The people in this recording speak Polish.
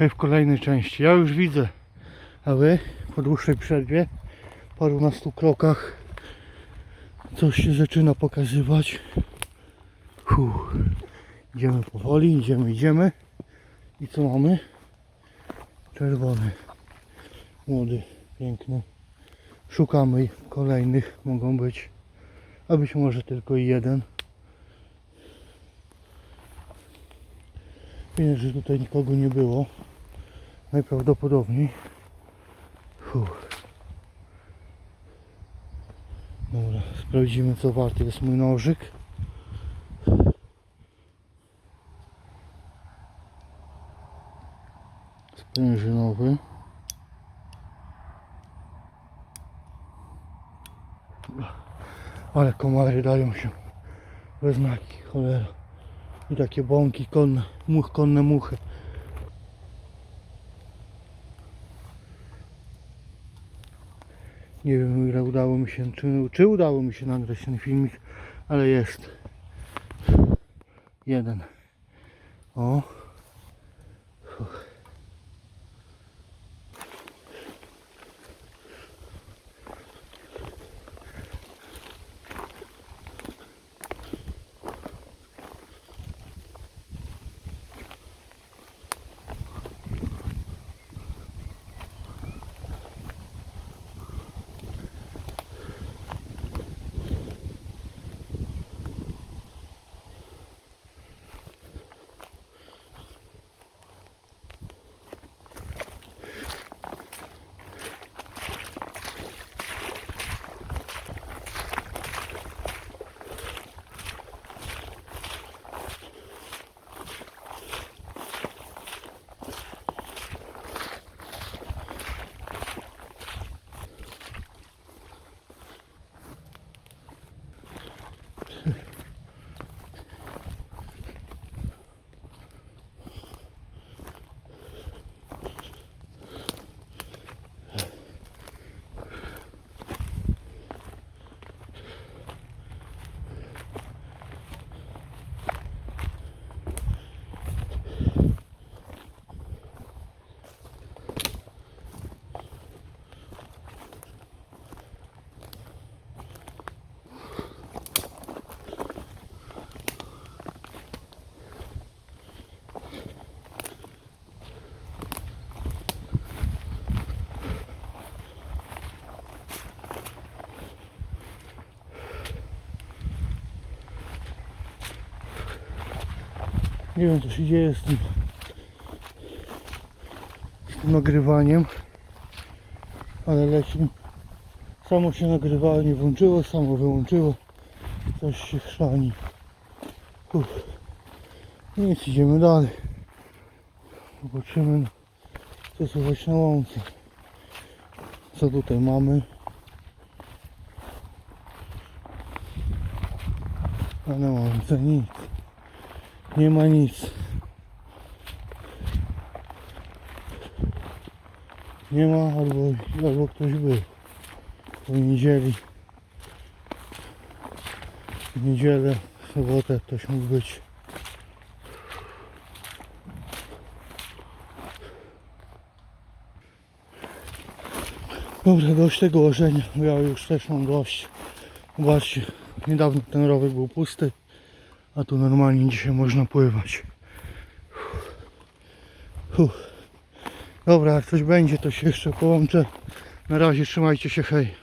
W kolejnej części. Ja już widzę, a wy po dłuższej przerwie, parunastu krokach, coś się zaczyna pokazywać. Fuh. Idziemy powoli, idziemy, idziemy. I co mamy? Czerwony, młody, piękny. Szukamy kolejnych, mogą być, a być może tylko jeden. Wiem, że tutaj nikogo nie było. Najprawdopodobniej. Fuh. Dobra, sprawdzimy co warty jest mój nożyk. Sprężynowy. Ale komary dają się we znaki, cholera. I takie bąki konne, much, konne muchy. Nie wiem ile udało mi się, czy, czy udało mi się nagrać ten filmik, ale jest. Jeden. O. Nie wiem co się dzieje z tym, z tym nagrywaniem, ale leci. Samo się nagrywało, nie włączyło, samo wyłączyło. Coś się chrzani. Uff. Nic, idziemy dalej. Zobaczymy co słychać na łące. Co tutaj mamy? Na łące nic. Nie ma nic. Nie ma albo, albo ktoś był. Po niedzieli. W niedzielę, w sobotę ktoś mógł być. Dobra, dość tego łożenia. Ja już też mam dość. Zobaczcie, niedawno ten rowek był pusty. A tu normalnie dzisiaj można pływać. Dobra, jak coś będzie, to się jeszcze połączę. Na razie trzymajcie się, hej.